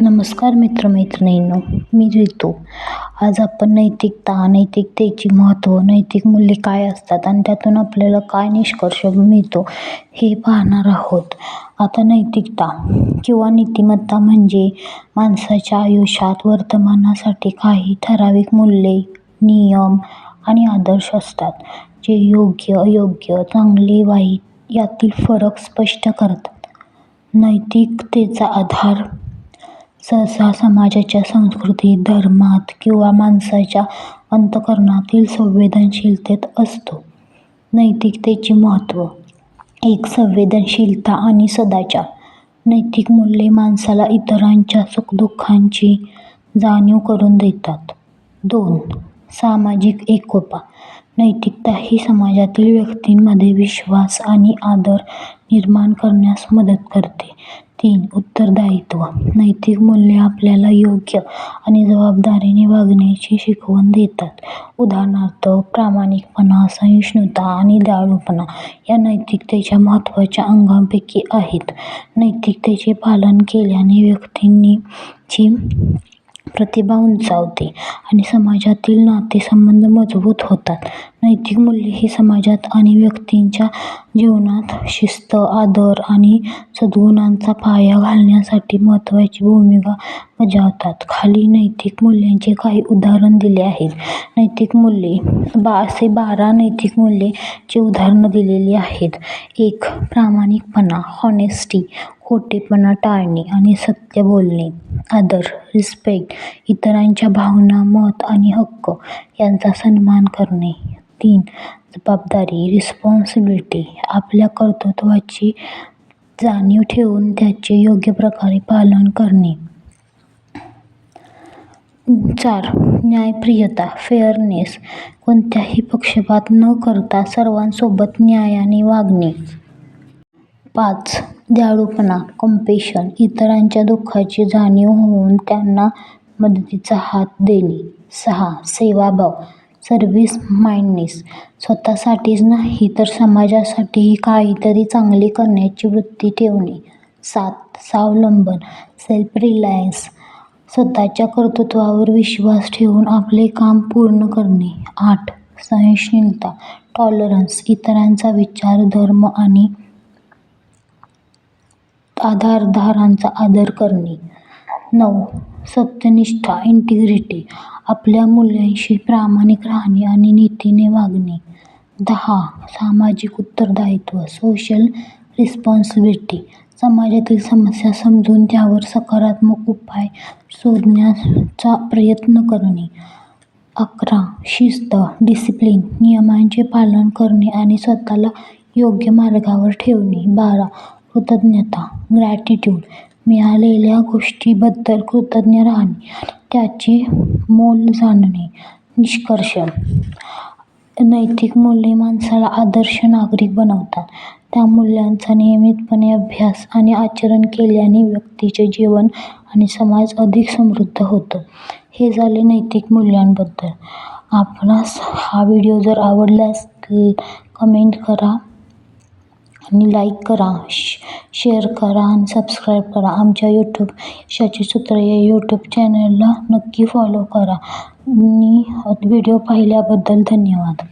नमस्कार मित्रमैत्रिणींनो मी रितू आज आपण नैतिकता नैतिकतेची महत्त्व नैतिक मूल्ये काय असतात आणि त्यातून आपल्याला काय निष्कर्ष मिळतो हे पाहणार आहोत. आता नैतिकता किंवा नीतिमत्ता म्हणजे माणसाच्या आयुष्यात वर्तमानासाठी काही ठराविक मूल्ये नियम आणि आदर्श असतात जे योग्य अयोग्य चांगले वाईट यातील फरक स्पष्ट करतात. नैतिकतेचा आधार सहसा समाजाच्या संस्कृतीत धर्मात किंवा माणसाच्या अंतःकरणातील संवेदनशीलतेत असतो. नैतिकतेचे महत्त्व. एक संवेदनशीलता आणि सदाचार नैतिक मूल्ये माणसाला इतरांच्या सुखदुःखांची जाणीव करून देतात. दोन सामाजिक एकोपा. नैतिकता ही समाजातील व्यक्तींमध्ये विश्वास आणि आदर निर्माण करण्यास मदत करते. तीन उत्तरदायित्व. नैतिक मूल्ये आपल्याला योग्य आणि जबाबदारीने वागण्याची शिकवण देतात. उदाहरणार्थ प्रामाणिकपणा सहिष्णुता आणि दयाळूपणा या नैतिकतेच्या महत्त्वाच्या अंगांपैकी आहेत. नैतिकतेचे पालन केल्याने व्यक्तींची प्रतिभा उंचावते आणि समाजातील नातेसंबंध मजबूत होतात. नैतिक मूल्ये ही समाजात आणि व्यक्तींच्या जीवनात शिस्त आदर आणि सद्गुणांचा पाया घालण्यासाठी महत्त्वाची भूमिका बजावतात. खाली नैतिक मूल्यांचे काही उदाहरण दिले आहेत. नैतिक मूल्ये बा असे बारा नैतिक मूल्ये चे उदाहरणं दिलेली आहेत. एक प्रामाणिकपणा हॉनेस्टी खोटेपणा टाळणे आणि सत्य बोलणे आदर रिस्पेक्ट इतरांच्या भावना मत आणि हक्क यांचा सन्मान करणे. तीन जबाबदारी रिस्पॉन्सिबिलिटी आपल्या कर्तृत्वाची जाणीव ठेवून त्याचे योग्य प्रकारे पालन करणे. चार न्यायप्रियता फेअरनेस कोणत्याही पक्षपात न करता सर्वांसोबत न्यायाने वागणे. पाच दयाळूपणा कंपेशन इतरांच्या दुःखाची जाणीव होऊन त्यांना मदतीचा हात देणे. सहा सेवाभाव सर्व्हिस माइंडनेस स्वतःसाठीच नाही तर समाजासाठीही काहीतरी चांगले करण्याची वृत्ती ठेवणे. सात स्वावलंबन सेल्फ रिलायन्स स्वतःच्या कर्तृत्वावर विश्वास ठेवून आपले काम पूर्ण करणे. आठ सहनशीलता टॉलरन्स इतरांचा विचार धर्म आणि आधारधारांचा आदर करणे. नऊ. सत्यनिष्ठा इंटिग्रिटी आपल्या मूल्यांशी प्रामाणिक राहणे आणि नीतीने वागणे. दहा. सामाजिक उत्तरदायित्व सोशल रिस्पॉन्सिबिलिटी समाजातील समस्या समजून त्यावर सकारात्मक उपाय शोधण्याचा प्रयत्न करणे. अकरा. शिस्त डिसिप्लिन नियमांचे पालन करणे आणि स्वतःला योग्य मार्गावर ठेवणे. बारा. कृतज्ञता ग्रॅटिट्यूड मिळालेल्या गोष्टीबद्दल कृतज्ञ राहणे त्याचे मोल जाणणे निष्कर्ष. नैतिक मूल्ये माणसाला आदर्श नागरिक बनवतात. त्या मूल्यांचा नियमितपणे अभ्यास आणि आचरण केल्याने व्यक्तीचे जीवन आणि समाज अधिक समृद्ध होतो. हे झाले नैतिक मूल्यांबद्दल. आपणास हा व्हिडिओ जर आवडला कमेंट करा. आणि लाईक करा श शेअर करा आणि सबस्क्राईब करा. आमच्या यूट्यूब यशाची सूत्र या यूट्यूब चॅनलला नक्की फॉलो करा. आणि व्हिडिओ पाहिल्याबद्दल धन्यवाद.